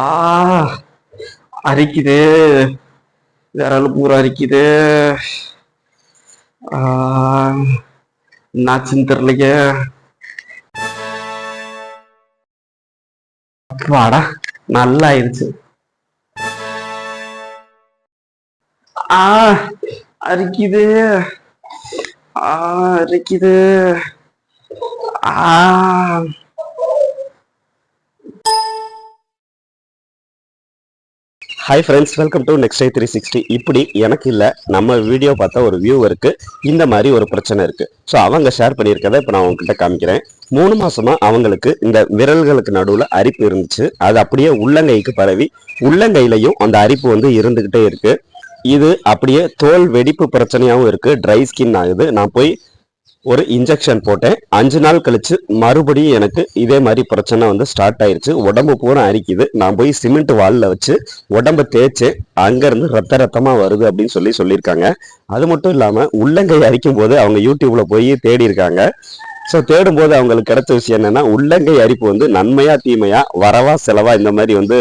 ஆ அரிக்குது. விரல் பூரா அரிக்குது. ஆ, என்னாச்சுன்னு தெரியலையே. வாடா நல்லா ஆயிருச்சு ஆ அரிக்குது. ஆ அரிக்குது. ஆ. Hi friends welcome to next three sixty இப்படி எனக்கு இல்லை நம்ம வீடியோ பார்த்த ஒரு வியூவருக்கு இந்த மாதிரி ஒரு பிரச்சனை இருக்குது ஸோ அவங்க ஷேர் பண்ணியிருக்கதை இப்போ நான் உங்ககிட்ட காமிக்கிறேன். மூணு மாசமா அவங்களுக்கு இந்த விரல்களுக்கு நடுவில் அரிப்பு இருந்துச்சு. அது அப்படியே உள்ளங்கைக்கு பரவி உள்ளங்கையிலையும் அந்த அரிப்பு வந்து இருந்துக்கிட்டே இருக்குது இது அப்படியே தோல் வெடிப்பு பிரச்சனையாகவும் இருக்குது ட்ரை ஸ்கின் ஆகுது. நான் போய் ஒரு இன்ஜெக்ஷன் போட்டேன். அஞ்சு நாள் கழிச்சு மறுபடியும் எனக்கு இதே மாதிரி பிரச்சனை வந்து ஸ்டார்ட் ஆயிருச்சு. உடம்பு பூரா அரிக்குது. நான் போய் சிமெண்ட் வாலில் வச்சு உடம்ப தேய்ச்சு அங்கேருந்து ரத்த ரத்தமாக வருது அப்படின்னு சொல்லி சொல்லியிருக்காங்க. அது மட்டும் இல்லாமல் உள்ளங்கை அரிக்கும் போது அவங்க யூடியூப்ல போய் தேடி இருக்காங்க ஸோ தேடும்போது அவங்களுக்கு கிடைச்ச விஷயம் என்னன்னா உள்ளங்கை அரிப்பு வந்து நன்மையா தீமையா வரவா செலவா இந்த மாதிரி வந்து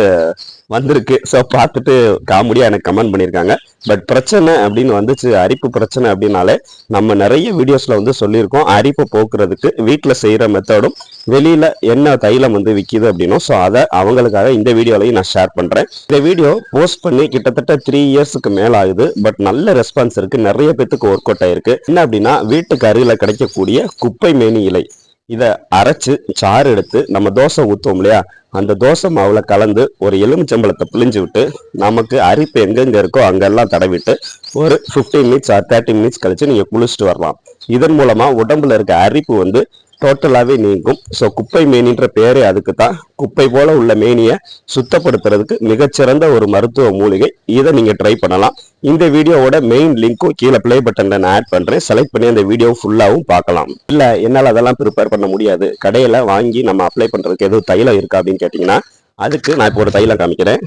வந்திருக்கு. ஸோ பார்த்துட்டு காமெடியாக எனக்கு கமெண்ட் பண்ணியிருக்காங்க பட் பிரச்சனை அப்படின்னு வந்துச்சு. அரிப்பு பிரச்சனை அப்படின்னாலே நம்ம நிறைய வீடியோஸில் வந்து சொல்லியிருக்கோம். அரிப்பை போக்குறதுக்கு வீட்டில் செய்கிற மெத்தடும் வெளியில் என்ன தைலம் வந்து விற்கிது அப்படின்னும் ஸோ அதை அவங்களுக்காக இந்த வீடியோலையும் நான் ஷேர் பண்ணுறேன் இந்த வீடியோ போஸ்ட் பண்ணி கிட்டத்தட்ட த்ரீ இயர்ஸுக்கு மேலே ஆகுது. பட் நல்ல ரெஸ்பான்ஸ் இருக்குது நிறைய பேத்துக்கு ஒர்க் அவுட் ஆயிருக்கு. என்ன அப்படின்னா வீட்டுக்கு அருகில் கிடைக்கக்கூடிய குப்பை மேனி இலை. இதை அரைச்சு சாறு எடுத்து நம்ம தோசை ஊற்றுவோம் இல்லையா? அந்த தோசை மாவில் கலந்து ஒரு எலுமிச்சம்பழத்தை பிழிஞ்சு விட்டு நமக்கு அரிப்பு எங்கெங்கே இருக்கோ அங்கெல்லாம் தடவிட்டு ஒரு 15 மினிட்ஸ் ஆர் தேர்ட்டி மினிட்ஸ் கழிச்சு நீங்கள் குளிச்சுட்டு வரலாம். இதன் மூலமாக உடம்புல இருக்க அரிப்பு வந்து டோட்டலாகவே நீங்கும். ஸோ குப்பை மேனின்ற பேரே அதுக்கு தான் குப்பை போல உள்ள மேனியை சுத்தப்படுத்துறதுக்கு மிகச்சிறந்த ஒரு மருத்துவ மூலிகை. இதை நீங்கள் ட்ரை பண்ணலாம். இந்த வீடியோவோட மெயின் லிங்க்கும் கீழே ப்ளே பட்டனில் நான் ஆட் பண்ணுறேன் செலக்ட் பண்ணி அந்த வீடியோ ஃபுல்லாகவும் பார்க்கலாம். இல்லை என்னால் அதெல்லாம் ப்ரிப்பேர் பண்ண முடியாது. கடையில் வாங்கி நம்ம அப்ளை பண்ணுறதுக்கு எதுவும் தைலம் இருக்கா அப்படின்னு கேட்டிங்கன்னா அதுக்கு நான் இப்போ ஒரு தைலம் காமிக்கிறேன்.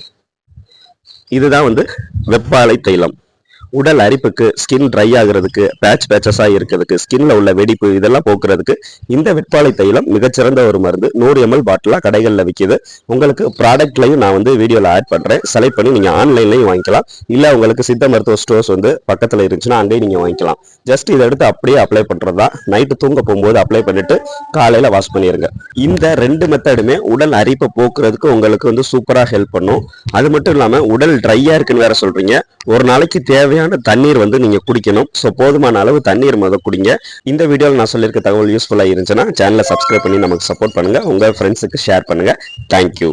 இதுதான் வந்து வெப்பாலை தைலம். உடல் அரிப்புக்கு ஸ்கின் ட்ரை ஆகுறதுக்கு பேட்ச் பேச்சஸா இருக்கிறதுக்கு ஸ்கின்ல உள்ள வெடிப்பு இதெல்லாம் போக்குறதுக்கு இந்த வெப்பாலை தைலம் மிகச்சிறந்த ஒரு மருந்து. நூறு எம்எல் பாட்டிலா கடைகளில் விற்கிது உங்களுக்கு ப்ராடக்ட்லையும் நான் வந்து வீடியோவில் ஆட் பண்றேன். செலக்ட் பண்ணி நீங்க ஆன்லைன்லையும் வாங்கிக்கலாம். இல்ல உங்களுக்கு சித்த மருத்துவ ஸ்டோர்ஸ் வந்து பக்கத்துல இருந்துச்சுன்னா அங்கேயும் நீங்க வாங்கிக்கலாம். ஜஸ்ட் இதை எடுத்து அப்படியே அப்ளை பண்றது? தான் நைட்டு தூங்க போகும்போது அப்ளை பண்ணிட்டு காலையில வாஷ் பண்ணிருங்க. இந்த ரெண்டு மெத்தடுமே உடல் அரிப்பை போக்குறதுக்கு உங்களுக்கு வந்து சூப்பரா ஹெல்ப் பண்ணும். அது மட்டும் இல்லாம உடல் ட்ரையா இருக்குன்னு வேற சொல்றீங்க. ஒரு நாளைக்கு தேவையான தண்ணீர் வந்து நீங்க குடிக்கணும். ஸோ போதுமான அளவு தண்ணீர் முத குடிங்க. இந்த வீடியோவில் நான் சொல்லியிருக்க தகவல் யூஸ்ஃபுல்லாக இருந்துச்சுன்னா சேனலை சப்ஸ்கிரைப் பண்ணி நமக்கு சப்போர்ட் பண்ணுங்க. உங்கள் ஃப்ரெண்ட்ஸுக்கு ஷேர் பண்ணுங்க. தேங்க்யூ